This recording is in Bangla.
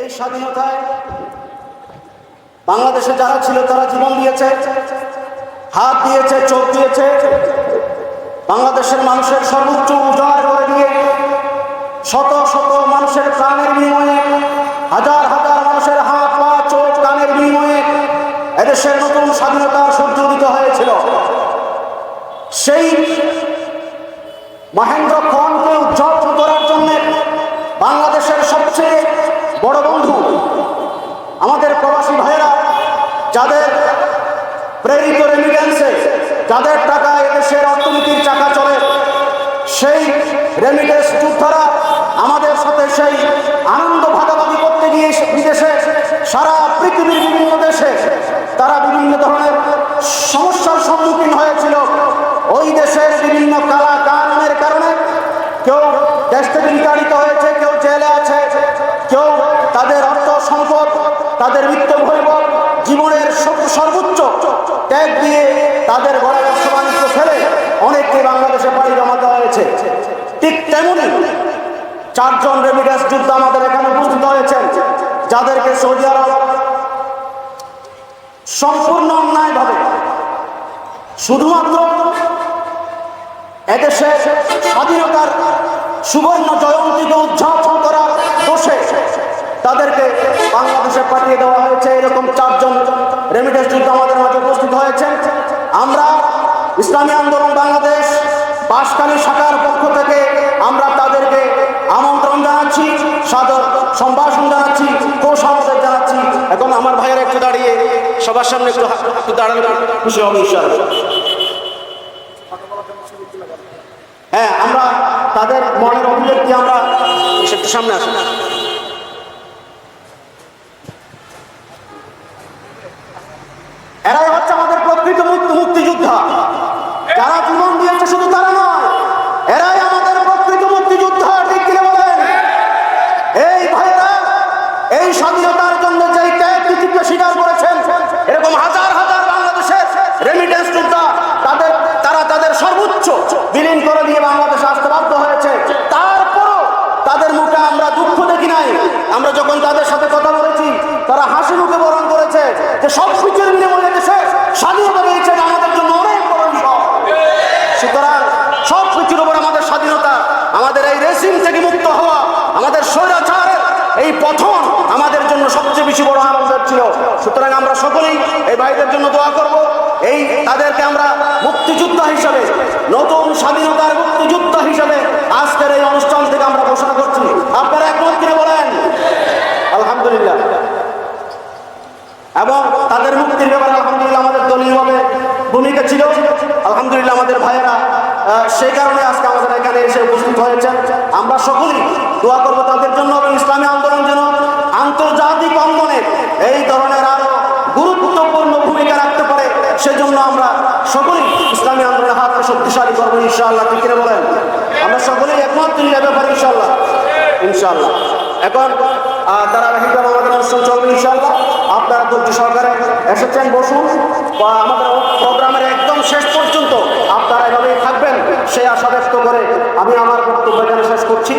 এই স্বাধীনতায় বাংলাদেশে যারা ছিল, তারা জীবন দিয়েছে, হাত দিয়েছে, চোখ দিয়েছে। বাংলাদেশের মানুষের সর্বোচ্চ উজাড় করে দিয়ে শত শত মানুষের প্রাণের বিনিময়ে, হাজার হাজার মানুষের হাত, পা, চোখ, কানের বিনিময়ে এদেশের নতুন স্বাধীনতার সূর্য হয়েছিল। সেই মহেন্দ্র খনকে উজ্জ্বল করার জন্য বাংলাদেশের সবচেয়ে বড় বন্ধু। আমাদের প্রবাসী ভাইয়েরা, যাদের প্রেরিত রেমিডেন্সে যাদের টাকা এদেশের অর্থনীতির চাকা চলে, সেই রেমিডেন্স যোদ্ধারা আমাদের সাথে সেই আনন্দ ভাগাভাগি করতে গিয়ে বিদেশে, সারা পৃথিবীর বিভিন্ন দেশে তারা বিভিন্ন ধরনের সমস্যার সম্মুখীন হয়েছিল। ওই দেশের বিভিন্ন কালা কারণের কারণে কেউ দেশ থেকে বিতাড়িত হয়েছে কেউ জেলে আছে কেউ তাদের অর্থ সম্পদ মৃত্য ভৈব জীবনের সর্বোচ্চ ত্যাগ দিয়ে তাদের গড়া ব্যবসা ফেলে অনেককে বাংলাদেশে পাড়ি জমাতে হয়েছে। ঠিক তেমনই চারজন রেমিডেন্স যুদ্ধ আমাদের এখানে উপস্থিত হয়েছেন যাদেরকে সৌদি আরব সম্পূর্ণ অন্যায়ভাবে শুধুমাত্র এদেশের স্বাধীনতার সুবর্ণ জয়ন্তীকে উদযাপন করার দোষে তাদেরকে বাংলাদেশে পাঠিয়ে দেওয়া হয়েছে। এরকম চারজন রেমিডেন্স যুদ্ধ আমাদের মাঝে উপস্থিত হয়েছে আমরা ইসলামী আন্দোলন বাংলাদেশ বাসকালী শাখার পক্ষ থেকে আমরা তাদেরকে আমন্ত্রণ জানাচ্ছি, সাদর সম্ভাষণ জানাচ্ছি কোষামদের জানাচ্ছি। এখন আমার ভাইয়েরা একটু দাঁড়িয়ে সবার সামনে একটু দাঁড়ালে খুশি হ্যাঁ আমরা তাদের মনের অভিব্যক্তি আমরা সামনে আসি এরাই হচ্ছে আমাদের প্রকৃত মুক্ত মুক্তিযোদ্ধা যারা জীবন দিয়েছে শুধু তারা নয় এরাই আমাদের প্রকৃত মুক্তিযোদ্ধা ঠিক কিনে বলেন এই ভাইয়েরা এই স্বাধীনতার জন্য যেই ত্যাগ কৃতিত্ব স্বীকার করেছেন, এরকম হাজার হাজার বাংলাদেশের রেমিটেন্স যোদ্ধা, তাদের, তারা তাদের সর্বোচ্চ বিলীন করে দিয়ে বাংলাদেশে আসতে হয়েছে। তারপরও তাদের মুখে আমরা দুঃখ দেখি নাই। আমরা যখন তাদের সাথে কথা বলেছি, তারা হাসি মুখে বরণ করেছে যে সব কিছুর বিনিময়ে দেশে স্বাধীনতা পেয়েছে আমাদের জন্য অনেক বিষয়। সুতরাং সব কিছুর উপর আমাদের স্বাধীনতা, আমাদের এই রেসিং থেকে মুক্ত হওয়া, আমাদের স্বৈরাচারের এই পথন আমাদের জন্য সবচেয়ে বেশি বড় আনন্দের ছিল। সুতরাং আমরা সকলেই এই ভাইদের জন্য দোয়া করব। এই তাদেরকে আমরা মুক্তিযোদ্ধা হিসাবে, নতুন স্বাধীনতার মুক্তিযোদ্ধা হিসাবে আজকের এই অনুষ্ঠান থেকে আমরা ঘোষণা করছি। আপনারা একমত কিনে বলেন? আলহামদুলিল্লাহ। এবং তাদের মুক্তির ব্যাপারে আলহামদুলিল্লাহ আমাদের দলীয়ভাবে ভূমিকা ছিল। আলহামদুলিল্লাহ আমাদের ভাইয়েরা সেই কারণে আজকে এখানে এসে উপস্থিত হয়েছেন। আমরা সকলেই দোয়া করব তাদের জন্য এবং ইসলামী আন্দোলন যেন আন্তর্জাতিক অঙ্গনে এই ধরনের আরও গুরুত্বপূর্ণ ভূমিকা রাখতে পারে, সেজন্য আমরা সকলেই ইসলামী আন্দোলনের হাতকে শক্তিশালী করব, ইনশাআল্লাহ। ঠিক করে বলেন? আমরা সকলেই একমাত্র ব্যাপারে, ইনশাআল্লাহ। ইনশাআল্লাহ। এখন ধারাবাহিকভাবে আমাদের অনুষ্ঠান চলবে, ইনশাআল্লাহ। আপনারা ধৈর্য সহকারে এসেছেন, বসুন। আমাদের প্রোগ্রামের একদম শেষ পর্যন্ত আপনারা এভাবেই থাকবেন, সেই আশা ব্যক্ত করে আমি আমার বক্তব্য এখানে শেষ করছি।